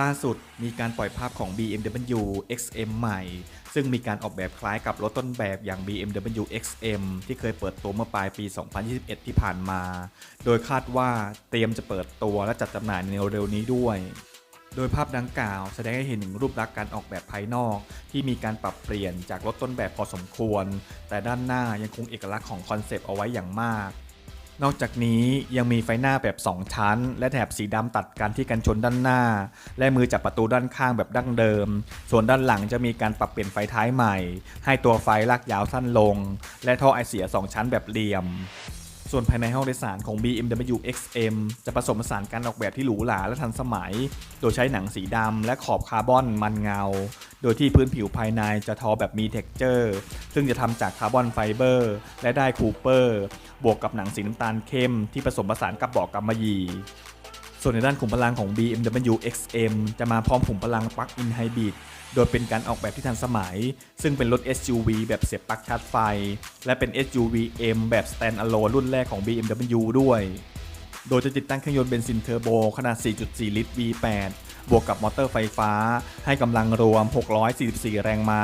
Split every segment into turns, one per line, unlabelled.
ล่าสุดมีการปล่อยภาพของ BMW XM ใหม่ ซึ่งมีการออกแบบคล้ายกับรถต้นแบบอย่าง BMW XM ที่เคยเปิดตัวเมื่อปลายปี 2021 ที่ผ่านมา โดยคาดว่าเตรียมจะเปิดตัวและจัดจำหน่ายในเร็วๆนี้ด้วย โดยภาพดังกล่าวแสดงให้เห็นถึงรูปลักษณ์การออกแบบภายนอก ที่มีการปรับเปลี่ยนจากรถต้นแบบพอสมควร แต่ด้านหน้ายังคงเอกลักษณ์ของคอนเซปต์เอาไว้อย่างมาก นอกจากนี้ยังมีไฟหน้าแบบ 2 ชั้น และแถบสีดำตัดกันที่กันชนด้านหน้า และมือจับประตูด้านข้างแบบดั้งเดิม ส่วนด้านหลังจะมีการปรับเปลี่ยนไฟท้ายใหม่ ให้ตัวไฟลากยาวสั้นลง และท่อไอเสีย 2 ชั้นแบบเหลี่ยม ส่วนภายในห้องโดยสารของ BMW XM จะผสมผสานการออกแบบที่หรูหราและทันสมัย โดยใช้หนังสีดำและขอบคาร์บอนมันเงา โดยที่พื้นผิวภายในจะทอแบบมีเท็กเจอร์ ซึ่งจะทำจากคาร์บอนไฟเบอร์ และได้คูเปอร์ บวกกับหนังสีน้ำตาลเข้มที่ผสมผสานกับเบาะกำมะหยี่ ส่วนในด้านขุมพลังของ BMW XM จะมาพร้อมขุมพลังปลั๊กอินไฮบริดโดยเป็นการออกแบบที่ทันสมัย ซึ่งเป็นรถ SUV แบบเสียบปลั๊กชาร์จไฟ และเป็น SUV M แบบ Standalone รุ่นแรกของ BMW ด้วย โดยจะติดตั้งเครื่องยนต์เบนซินเทอร์โบขนาด 4.4 ลิตร V8 บวกกับมอเตอร์ไฟฟ้า ให้กำลังรวม 644 แรงม้า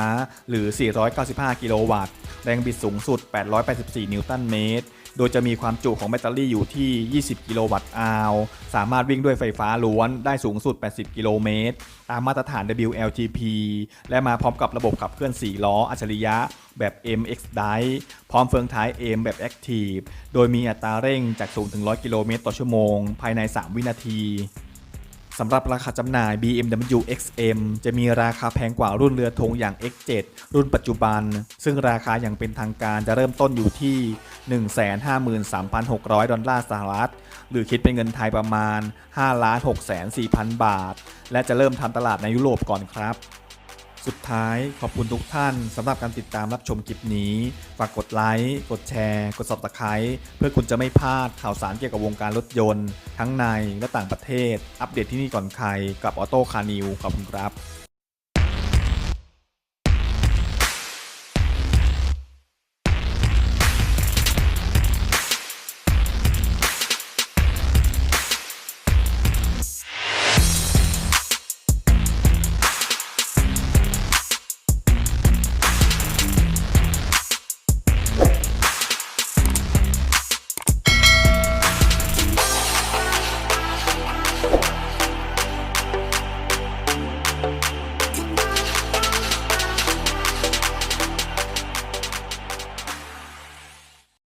หรือ 495 กิโลวัตต์ แรงบิดสูงสุด 884 นิวตันเมตร โดยจะมีความจุของแบตเตอรี่อยู่ที่ 20 กิโลวัตต์อาวสามารถวิ่งด้วยไฟฟ้าล้วนได้สูงสุด 80 กิโลเมตร ตามมาตรฐาน WLTP และมาพร้อมกับระบบขับเคลื่อน 4 ล้ออัจฉริยะแบบ MX Drive พร้อมเฟืองท้าย M แบบ Active โดยมีอัตราเร่งจาก 0 ถึง 100 กิโลเมตรต่อชั่วโมง ภายใน 3 วินาที สำหรับราคาจำหน่าย BMW XM จะมีราคาแพงกว่ารุ่นเรือธงอย่าง X7 รุ่นปัจจุบัน ซึ่งราคาอย่างเป็นทางการจะเริ่มต้นอยู่ที่ 153,600 ดอลลาร์สหรัฐ หรือคิดเป็นเงินไทยประมาณ 5,64,000 บาท และจะเริ่มทำตลาดในยุโรปก่อนครับ สุดท้ายขอบคุณทุกท่านสำหรับการติดตามรับชมคลิปนี้ ฝากกดไลค์ กดแชร์ กด subscribe เพื่อคุณจะไม่พลาดข่าวสารเกี่ยวกับวงการรถยนต์ ทั้งในและต่างประเทศ อัปเดตที่นี่ก่อนใครกับออโต้คานิวขอบคุณครับ